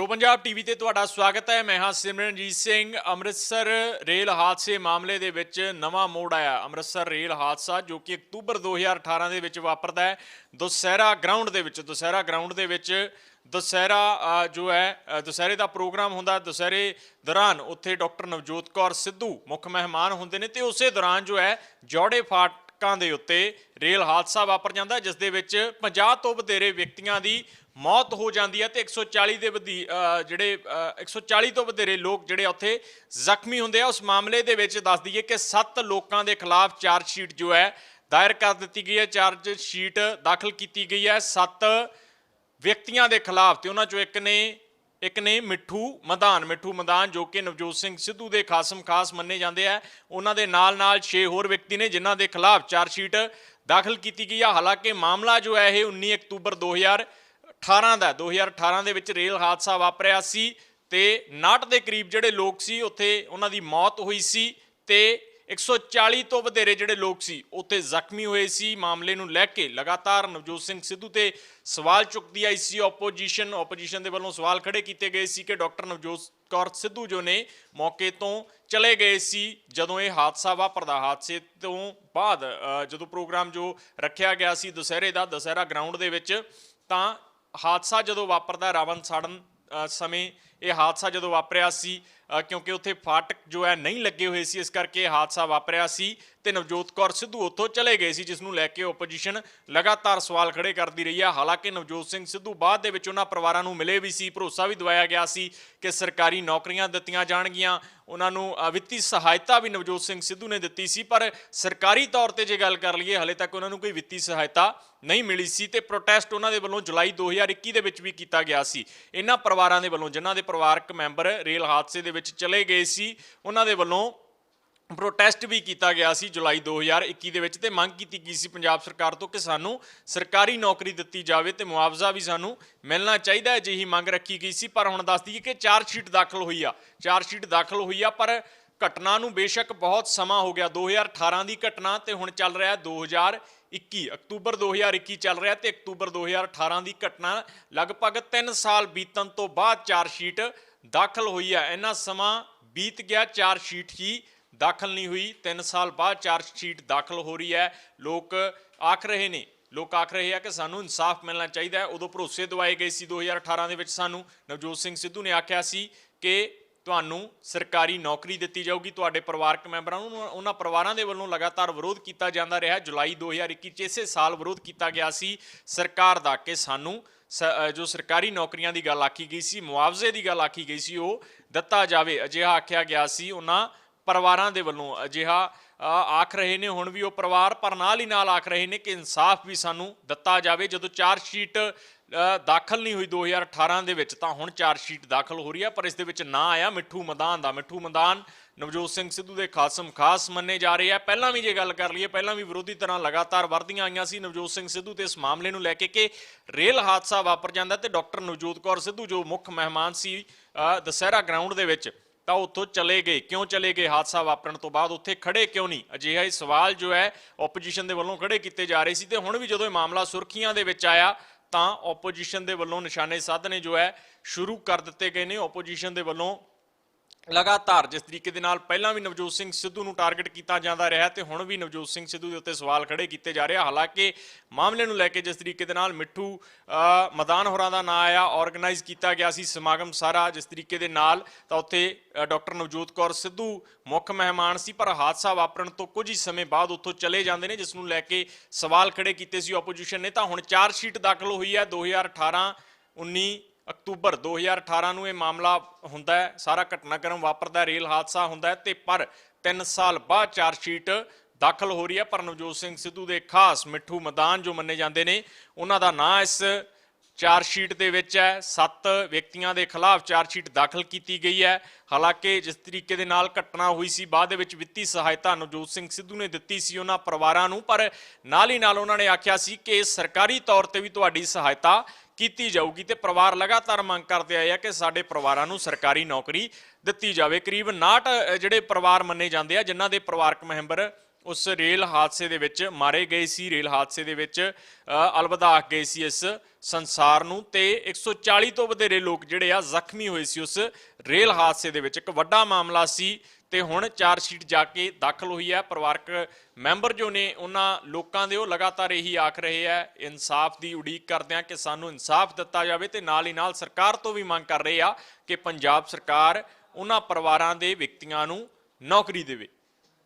Pro Punjab TV ਤੇ ਤੁਹਾਡਾ ਸਵਾਗਤ ਹੈ। ਮੈਂ ਹਾਂ ਸਿਮਰਨਜੀਤ ਸਿੰਘ। ਅੰਮ੍ਰਿਤਸਰ ਰੇਲ ਹਾਦਸੇ ਮਾਮਲੇ ਦੇ ਵਿੱਚ ਨਵਾਂ ਮੋੜ ਆਇਆ। ਅੰਮ੍ਰਿਤਸਰ ਰੇਲ ਹਾਦਸਾ ਜੋ ਕਿ ਅਕਤੂਬਰ 2018 ਦੇ ਵਿੱਚ ਵਾਪਰਦਾ ਹੈ। ਦੁਸਹਿਰਾ ਗਰਾਊਂਡ ਦੇ ਵਿੱਚ, ਦੁਸਹਿਰਾ ਗਰਾਊਂਡ ਦੇ ਵਿੱਚ, ਦੁਸਹਿਰਾ ਜੋ ਹੈ ਦੁਸਹਿਰੇ ਦਾ ਪ੍ਰੋਗਰਾਮ ਹੁੰਦਾ ਦੁਸਹਿਰੇ ਦੌਰਾਨ ਉੱਥੇ ਡਾਕਟਰ ਨਵਜੋਤ ਕੌਰ ਸਿੱਧੂ ਮੁੱਖ ਮਹਿਮਾਨ ਹੁੰਦੇ ਨੇ ਤੇ ਉਸੇ ਦੌਰਾਨ ਜੋ ਹੈ, ਜੋੜੇ ਫਾਟ ਫਾਟਕਾਂ ਦੇ ਉੱਤੇ ਰੇਲ ਹਾਦਸਾ ਵਾਪਰ ਜਾਂਦਾ ਜਿਸ ਦੇ ਵਿੱਚ 50 ਤੋਂ ਵਧੇਰੇ ਵਿਅਕਤੀਆਂ ਦੀ ਮੌਤ ਹੋ ਜਾਂਦੀ ਹੈ ਤੇ 140 ਦੇ ਵਧੀ ਅ, ਜਿਹੜੇ ਅ, 140 ਤੋਂ ਵਧੇਰੇ ਲੋਕ ਜਿਹੜੇ ਉੱਥੇ ਜ਼ਖਮੀ ਹੁੰਦੇ ਆ। ਉਸ ਮਾਮਲੇ ਦੇ ਵਿੱਚ ਦੱਸ ਦਈਏ ਕਿ 7 ਲੋਕਾਂ ਦੇ ਖਿਲਾਫ ਚਾਰਜ ਸ਼ੀਟ ਜੋ ਹੈ ਦਾਇਰ ਕਰ ਦਿੱਤੀ ਗਈ ਹੈ। ਚਾਰਜ ਸ਼ੀਟ ਦਾਖਲ ਕੀਤੀ ਗਈ ਹੈ। 7 ਵਿਅਕਤੀਆਂ ਦੇ ਖਿਲਾਫ ਤੇ ਉਹਨਾਂ ਚੋਂ ਇੱਕ ਨੇ ਇੱਕ ਨੇ ਮਿੱਠੂ ਮਦਾਨ ਮਿੱਠੂ ਮਦਾਨ ਜੋ ਕਿ ਨਵਜੋਤ ਸਿੰਘ ਸਿੱਧੂ ਦੇ ਖਾਸਮ ਖਾਸ ਮੰਨੇ ਜਾਂਦੇ ਆ, ਉਹਨਾਂ ਦੇ ਨਾਲ ਨਾਲ 6 ਹੋਰ ਵਿਅਕਤੀ ਨੇ ਜਿਨ੍ਹਾਂ ਦੇ ਖਿਲਾਫ ਚਾਰਜ ਸ਼ੀਟ ਦਾਖਲ ਕੀਤੀ ਗਈ ਆ ਹਾਲਾਂਕਿ ਮਾਮਲਾ ਜੋ ਹੈ, ਇਹ 19 ਅਕਤੂਬਰ 2018 ਦਾ ਹੈ। 2018 ਦੇ ਵਿੱਚ ਰੇਲ ਹਾਦਸਾ ਵਾਪਰਿਆ ਸੀ ਤੇ 59 ਦੇ ਕਰੀਬ ਜਿਹੜੇ ਲੋਕ ਸੀ, ਉੱਥੇ ਉਹਨਾਂ ਦੀ ਮੌਤ ਹੋਈ ਸੀ ਤੇ 140 ਤੋਂ ਵਧੇਰੇ ਜਿਹੜੇ ਲੋਕ ਸੀ, ਉੱਥੇ ਜ਼ਖਮੀ ਹੋਏ ਸੀ। ਮਾਮਲੇ ਨੂੰ ਲੈ ਕੇ ਲਗਾਤਾਰ ਨਵਜੋਤ ਸਿੰਘ ਸਿੱਧੂ ਤੇ ਸਵਾਲ ਚੁੱਕਦੀ ਆਈ ਸੀ। ਆਪੋਜੀਸ਼ਨ ਆਪੋਜੀਸ਼ਨ ਦੇ ਵੱਲੋਂ ਸਵਾਲ ਖੜੇ ਕੀਤੇ ਗਏ ਸੀ ਕਿ ਡਾਕਟਰ ਨਵਜੋਤ ਕੌਰ ਸਿੱਧੂ ਜੋ ਨੇ, ਮੌਕੇ ਤੋਂ ਚਲੇ ਗਏ ਸੀ। ਜਦੋਂ ਇਹ ਹਾਦਸਾ ਵਾਪਰਦਾ, ਹਾਦਸੇ ਤੋਂ ਬਾਅਦ ਜਦੋਂ ਪ੍ਰੋਗਰਾਮ ਜੋ ਰੱਖਿਆ ਗਿਆ ਸੀ ਦੁਸਹਿਰੇ ਦਾ, ਦੁਸਹਿਰਾ ਗਰਾਊਂਡ ਦੇ ਵਿੱਚ, ਤਾਂ ਹਾਦਸਾ ਜਦੋਂ ਵਾਪਰਦਾ, ਰਾਵਣ ਸਾੜਨ ਸਮੇਂ ਇਹ ਹਾਦਸਾ ਜਦੋਂ ਵਾਪਰਿਆ ਸੀ ਕਿਉਂਕਿ ਉੱਥੇ ਫਾਟਕ ਜੋ ਹੈ ਨਹੀਂ ਲੱਗੇ ਹੋਏ ਸੀ, ਇਸ ਕਰਕੇ ਹਾਦਸਾ ਵਾਪਰਿਆ ਸੀ ਤੇ ਨਵਜੋਤ ਕੌਰ ਸਿੱਧੂ ਉੱਥੋਂ ਚਲੇ ਗਏ ਸੀ, ਜਿਸ ਨੂੰ ਲੈ ਕੇ ਆਪੋਜੀਸ਼ਨ ਲਗਾਤਾਰ ਸਵਾਲ ਖੜੇ ਕਰਦੀ ਰਹੀ ਹੈ। ਹਾਲਾਂਕਿ ਨਵਜੋਤ ਸਿੰਘ ਸਿੱਧੂ ਬਾਅਦ ਦੇ ਵਿੱਚ ਉਹਨਾਂ ਪਰਿਵਾਰਾਂ ਨੂੰ ਮਿਲੇ ਵੀ ਸੀ, ਭਰੋਸਾ ਵੀ ਦਵਾਇਆ ਗਿਆ ਸੀ ਕਿ ਸਰਕਾਰੀ ਨੌਕਰੀਆਂ ਦਿੱਤੀਆਂ ਜਾਣਗੀਆਂ। ਉਹਨਾਂ ਨੂੰ ਵਿੱਤੀ ਸਹਾਇਤਾ ਵੀ ਨਵਜੋਤ ਸਿੰਘ ਸਿੱਧੂ ਨੇ ਦਿੱਤੀ ਸੀ, ਪਰ ਸਰਕਾਰੀ ਤੌਰ ਤੇ ਜੇ ਗੱਲ ਕਰ ਲਈਏ, ਹਲੇ ਤੱਕ ਉਹਨਾਂ ਨੂੰ ਕੋਈ ਵਿੱਤੀ ਸਹਾਇਤਾ ਨਹੀਂ ਮਿਲੀ ਸੀ ਤੇ ਪ੍ਰੋਟੈਸਟ ਉਹਨਾਂ ਦੇ ਵੱਲੋਂ ਜੁਲਾਈ 2021 ਦੇ ਵਿੱਚ ਵੀ ਕੀਤਾ ਗਿਆ ਸੀ। ਇਹਨਾਂ ਪਰਿਵਾਰਾਂ ਦੇ ਵੱਲੋਂ, ਜਿਨ੍ਹਾਂ ਦੇ ਪਰਿਵਾਰਕ ਮੈਂਬਰ ਰੇਲ ਹਾਦਸੇ ਦੇ ਵਿੱਚ ਚਲੇ ਗਏ ਸੀ। ਉਹਨਾਂ ਦੇ ਵੱਲੋਂ ਪ੍ਰੋਟੈਸਟ ਵੀ ਕੀਤਾ ਗਿਆ ਸੀ ਜੁਲਾਈ 2021 ਦੇ ਵਿੱਚ ਤੇ ਮੰਗ ਕੀਤੀ ਗਈ ਸੀ ਪੰਜਾਬ ਸਰਕਾਰ ਤੋਂ ਕਿ ਸਾਨੂੰ ਸਰਕਾਰੀ ਨੌਕਰੀ ਦਿੱਤੀ ਜਾਵੇ ਤੇ ਮੁਆਵਜ਼ਾ ਵੀ ਸਾਨੂੰ ਮਿਲਣਾ ਚਾਹੀਦਾ ਹੈ। ਜਿਹੀ ਮੰਗ ਰੱਖੀ ਗਈ ਸੀ। ਪਰ ਹੁਣ ਦੱਸ ਦਈਏ ਕਿ ਚਾਰਜ ਸ਼ੀਟ ਦਾਖਲ ਹੋਈ ਆ। ਚਾਰਜ ਸ਼ੀਟ ਦਾਖਲ ਹੋਈ ਆ, ਪਰ ਘਟਨਾ ਨੂੰ ਬੇਸ਼ੱਕ ਬਹੁਤ ਸਮਾਂ ਹੋ ਗਿਆ। 2018 ਦੀ ਘਟਨਾ ਤੇ ਹੁਣ ਚੱਲ ਰਿਹਾ 2021 ਅਕਤੂਬਰ 2021 ਚੱਲ ਰਿਹਾ ਤੇ ਅਕਤੂਬਰ 2018 ਦੀ ਘਟਨਾ ਲਗਭਗ 3 ਸਾਲ ਬੀਤਣ ਤੋਂ ਬਾਅਦ ਚਾਰਜ ਸ਼ੀਟ ਦਾਖਲ ਹੋਈ ਹੈ ਇੰਨਾ ਸਮਾਂ ਬੀਤ ਗਿਆ ਚਾਰਜ ਸ਼ੀਟ ਹੀ ਦਾਖਲ ਨਹੀਂ ਹੋਈ। 3 ਸਾਲ ਬਾਅਦ ਚਾਰਜ ਸ਼ੀਟ ਦਾਖਲ ਹੋ ਰਹੀ ਹੈ। ਲੋਕ ਆਖ ਰਹੇ ਨੇ, ਲੋਕ ਆਖ ਰਹੇ ਆ ਕਿ ਸਾਨੂੰ ਇਨਸਾਫ ਮਿਲਣਾ ਚਾਹੀਦਾ ਹੈ। ਉਦੋਂ ਭਰੋਸੇ ਦਵਾਏ ਗਏ ਸੀ 2018 ਦੇ ਵਿੱਚ ਸਾਨੂੰ। ਨਵਜੋਤ ਸਿੰਘ ਸਿੱਧੂ ਨੇ ਆਖਿਆ ਸੀ ਕਿ ਤੁਹਾਨੂੰ ਸਰਕਾਰੀ ਨੌਕਰੀ ਦਿੱਤੀ ਜਾਊਗੀ, ਤੁਹਾਡੇ ਪਰਿਵਾਰਕ ਮੈਂਬਰਾਂ ਨੂੰ, ਉਹਨਾਂ ਪਰਿਵਾਰਾਂ ਦੇ ਵੱਲੋਂ ਲਗਾਤਾਰ ਵਿਰੋਧ ਕੀਤਾ ਜਾਂਦਾ ਰਿਹਾ। ਜੁਲਾਈ 2021 ਚ ਇਸੇ ਸਾਲ ਵਿਰੋਧ ਕੀਤਾ ਗਿਆ ਸੀ। ਸਰਕਾਰ ਦਾ ਕਿ ਸਾਨੂੰ ਸ- ਜੋ ਸਰਕਾਰੀ ਨੌਕਰੀਆਂ ਦੀ ਗੱਲ ਆਖੀ ਗਈ ਸੀ, ਮੁਆਵਜ਼ੇ ਦੀ ਗੱਲ ਆਖੀ ਗਈ ਸੀ, ਉਹ ਦਿੱਤਾ ਜਾਵੇ। ਅਜਿਹਾ ਆਖਿਆ ਗਿਆ ਸੀ। ਉਹਨਾਂ ਪਰਿਵਾਰਾਂ ਦੇ ਵੱਲੋਂ ਅਜਿਹਾ ਆਖ ਰਹੇ ਨੇ। ਹੁਣ ਵੀ ਉਹ ਪਰਿਵਾਰ ਪਰ ਨਾਲ ਹੀ ਨਾਲ ਆਖ ਰਹੇ ਨੇ ਕਿ ਇਨਸਾਫ ਵੀ ਸਾਨੂੰ ਦਿੱਤਾ ਜਾਵੇ। ਜਦੋਂ ਚਾਰਜ ਸ਼ੀਟ ਦਾਖਲ ਨਹੀਂ ਹੋਈ 2018 ਦੇ ਵਿੱਚ ਤਾਂ ਹੁਣ ਚਾਰਜ ਸ਼ੀਟ ਦਾਖਲ ਹੋ ਰਹੀ ਹੈ ਪਰ ਇਸ ਦੇ ਵਿੱਚ ਨਾਂ ਆਇਆ ਮਿੱਠੂ ਮਦਾਨ ਦਾ। ਮਿੱਠੂ ਮਦਾਨ ਨਵਜੋਤ ਸਿੰਘ ਸਿੱਧੂ ਦੇ ਖਾਸਮ ਖਾਸ ਮੰਨੇ ਜਾ ਰਹੇ ਆ। ਪਹਿਲਾਂ ਵੀ ਜੇ ਗੱਲ ਕਰ ਲਈਏ ਪਹਿਲਾਂ ਵੀ ਵਿਰੋਧੀ ਤਰ੍ਹਾਂ ਲਗਾਤਾਰ ਵਰਦੀਆਂ ਆਈਆਂ ਸੀ ਨਵਜੋਤ ਸਿੰਘ ਸਿੱਧੂ ਤੇ ਇਸ ਮਾਮਲੇ ਨੂੰ ਲੈ ਕੇ ਕਿ ਰੇਲ ਹਾਦਸਾ ਵਾਪਰ ਜਾਂਦਾ ਤੇ ਡਾਕਟਰ ਨਵਜੋਤ ਕੌਰ ਸਿੱਧੂ ਜੋ ਮੁੱਖ ਮਹਿਮਾਨ ਸੀ ਅ, ਦੁਸਹਿਰਾ ਗਰਾਊਂਡ ਦੇ ਵਿੱਚ ਤਾਂ ਉੱਥੋਂ ਚਲੇ ਗਏ। ਕਿਉਂ ਚਲੇ ਗਏ? ਹਾਦਸਾ ਵਾਪਰਨ ਤੋਂ ਬਾਅਦ ਉੱਥੇ ਖੜੇ ਕਿਉਂ ਨਹੀਂ? ਅਜਿਹਾ ਹੀ ਸਵਾਲ ਜੋ ਹੈ ਆਪੋਜੀਸ਼ਨ ਦੇ ਵੱਲੋਂ ਖੜੇ ਕੀਤੇ ਜਾ ਰਹੇ ਸੀ ਤੇ ਹੁਣ ਵੀ ਜਦੋਂ ਇਹ ਮਾਮਲਾ ਸੁਰਖੀਆਂ ਦੇ ਵਿੱਚ ਆਇਆ ਤਾਂ ਆਪੋਜੀਸ਼ਨ ਦੇ ਵੱਲੋਂ ਨਿਸ਼ਾਨੇ ਸਾਧਨੇ ਜੋ ਹੈ ਸ਼ੁਰੂ ਕਰ ਦਿੱਤੇ ਗਏ ਨੇ। ਆਪੋਜੀਸ਼ਨ ਦੇ ਵੱਲੋਂ ਲਗਾਤਾਰ ਜਿਸ ਤਰੀਕੇ ਦੇ ਨਾਲ ਪਹਿਲਾਂ ਵੀ ਨਵਜੋਤ ਸਿੰਘ ਸਿੱਧੂ ਨੂੰ ਟਾਰਗੇਟ ਕੀਤਾ ਜਾਂਦਾ ਰਿਹਾ ਤੇ ਹੁਣ ਵੀ ਨਵਜੋਤ ਸਿੰਘ ਸਿੱਧੂ ਦੇ ਉੱਤੇ ਸਵਾਲ ਖੜੇ ਕੀਤੇ ਜਾ ਰਹੇ ਆ। ਹਾਲਾਂਕਿ ਮਾਮਲੇ ਨੂੰ ਲੈ ਕੇ ਜਿਸ ਤਰੀਕੇ ਦੇ ਨਾਲ ਮਿੱਠੂ ਅ, ਮਦਾਨ ਹੋਰਾਂ ਦਾ ਨਾਂ ਆਇਆ ਆਰਗੇਨਾਈਜ਼ ਕੀਤਾ ਗਿਆ ਸੀ ਸਮਾਗਮ ਸਾਰਾ ਜਿਸ ਤਰੀਕੇ ਦੇ ਨਾਲ ਤਾਂ ਉੱਥੇ ਡਾਕਟਰ ਨਵਜੋਤ ਕੌਰ ਸਿੱਧੂ ਮੁੱਖ ਮਹਿਮਾਨ ਸੀ ਪਰ ਹਾਦਸਾ ਵਾਪਰਨ ਤੋਂ ਕੁਝ ਹੀ ਸਮੇਂ ਬਾਅਦ ਉੱਥੋਂ ਚਲੇ ਜਾਂਦੇ ਨੇ ਜਿਸ ਨੂੰ ਲੈ ਕੇ ਸਵਾਲ ਖੜੇ ਕੀਤੇ ਸੀ ਆਪੋਜੀਸ਼ਨ ਨੇ। ਤਾਂ ਹੁਣ ਚਾਰਜ ਸ਼ੀਟ ਦਾਖਲ ਹੋਈ ਹੈ 2018 19 ਅਕਤੂਬਰ 2018 ਨੂੰ ਇਹ ਮਾਮਲਾ ਹੁੰਦਾ ਹੈ, ਸਾਰਾ ਘਟਨਾਕ੍ਰਮ ਵਾਪਰਦਾ, ਰੇਲ ਹਾਦਸਾ ਹੁੰਦਾ ਹੈ ਤੇ ਪਰ 3 ਸਾਲ ਬਾਅਦ ਚਾਰਜ ਸ਼ੀਟ ਦਾਖਲ ਹੋ ਰਹੀ ਹੈ। ਪਰ ਨਵਜੋਤ ਸਿੰਘ ਸਿੱਧੂ ਦੇ ਖਾਸ ਮਿੱਠੂ ਮਦਾਨ ਜੋ ਮੰਨੇ ਜਾਂਦੇ ਨੇ, ਉਹਨਾਂ ਦਾ ਨਾਂ ਇਸ ਚਾਰਜ ਸ਼ੀਟ ਦੇ ਵਿੱਚ ਹੈ। ਸੱਤ ਵਿਅਕਤੀਆਂ ਦੇ ਖਿਲਾਫ ਚਾਰਜ ਸ਼ੀਟ ਦਾਖਲ ਕੀਤੀ ਗਈ ਹੈ। ਹਾਲਾਂਕਿ ਜਿਸ ਤਰੀਕੇ ਦੇ ਨਾਲ ਘਟਨਾ ਹੋਈ ਸੀ, ਬਾਅਦ ਦੇ ਵਿੱਚ ਵਿੱਤੀ ਸਹਾਇਤਾ ਨਵਜੋਤ ਸਿੰਘ ਸਿੱਧੂ ਨੇ ਦਿੱਤੀ ਸੀ ਉਹਨਾਂ ਪਰਿਵਾਰਾਂ ਨੂੰ, ਪਰ ਨਾਲ ਹੀ ਨਾਲ ਉਹਨਾਂ ਨੇ ਆਖਿਆ ਸੀ ਕਿ ਸਰਕਾਰੀ ਤੌਰ ਤੇ ਵੀ ਤੁਹਾਡੀ ਸਹਾਇਤਾ ਕੀਤੀ ਜਾਊਗੀ ਤੇ ਪਰਿਵਾਰ ਲਗਾਤਾਰ ਮੰਗ ਕਰਦੇ ਆਏ ਆ ਕਿ ਸਾਡੇ ਪਰਿਵਾਰਾਂ ਨੂੰ ਸਰਕਾਰੀ ਨੌਕਰੀ ਦਿੱਤੀ ਜਾਵੇ। ਕਰੀਬ 59 ਜਿਹੜੇ ਪਰਿਵਾਰ ਮੰਨੇ ਜਾਂਦੇ ਆ, ਜਿਨ੍ਹਾਂ ਦੇ ਪਰਿਵਾਰਕ ਮੈਂਬਰ ਉਸ ਰੇਲ ਹਾਦਸੇ ਦੇ ਵਿੱਚ ਮਾਰੇ ਗਏ ਸੀ। ਰੇਲ ਹਾਦਸੇ ਦੇ ਵਿੱਚ ਅਲਵਿਦਾ ਆਖ ਗਏ ਸੀ ਇਸ ਸੰਸਾਰ ਨੂੰ ਤੇ 140 ਤੋਂ ਵਧੇਰੇ ਲੋਕ ਜਿਹੜੇ ਆ ਜ਼ਖਮੀ ਹੋਏ ਸੀ ਉਸ ਰੇਲ ਹਾਦਸੇ ਦੇ ਵਿੱਚ। ਇੱਕ ਵੱਡਾ ਮਾਮਲਾ ਸੀ ਤੇ ਹੁਣ ਚਾਰ ਸ਼ੀਟ ਜਾ ਕੇ ਦਾਖਲ ਹੋਈ ਹੈ। ਪਰਿਵਾਰਕ ਮੈਂਬਰ ਜੋ ਨੇ ਉਹਨਾਂ ਲੋਕਾਂ ਦੇ ਉਹ ਲਗਾਤਾਰ ਇਹੀ ਆਖ ਰਹੇ ਆ ਇਨਸਾਫ ਦੀ ਉਡੀਕ ਕਰਦੇ ਆ ਕਿ ਸਾਨੂੰ ਇਨਸਾਫ ਦਿੱਤਾ ਜਾਵੇ ਤੇ ਨਾਲ ਹੀ ਨਾਲ ਸਰਕਾਰ ਤੋਂ ਵੀ ਮੰਗ ਕਰ ਰਹੇ ਆ ਕਿ ਪੰਜਾਬ ਸਰਕਾਰ ਉਹਨਾਂ ਪਰਿਵਾਰਾਂ ਦੇ ਵਿਅਕਤੀਆਂ ਨੂੰ ਨੌਕਰੀ ਦੇਵੇ।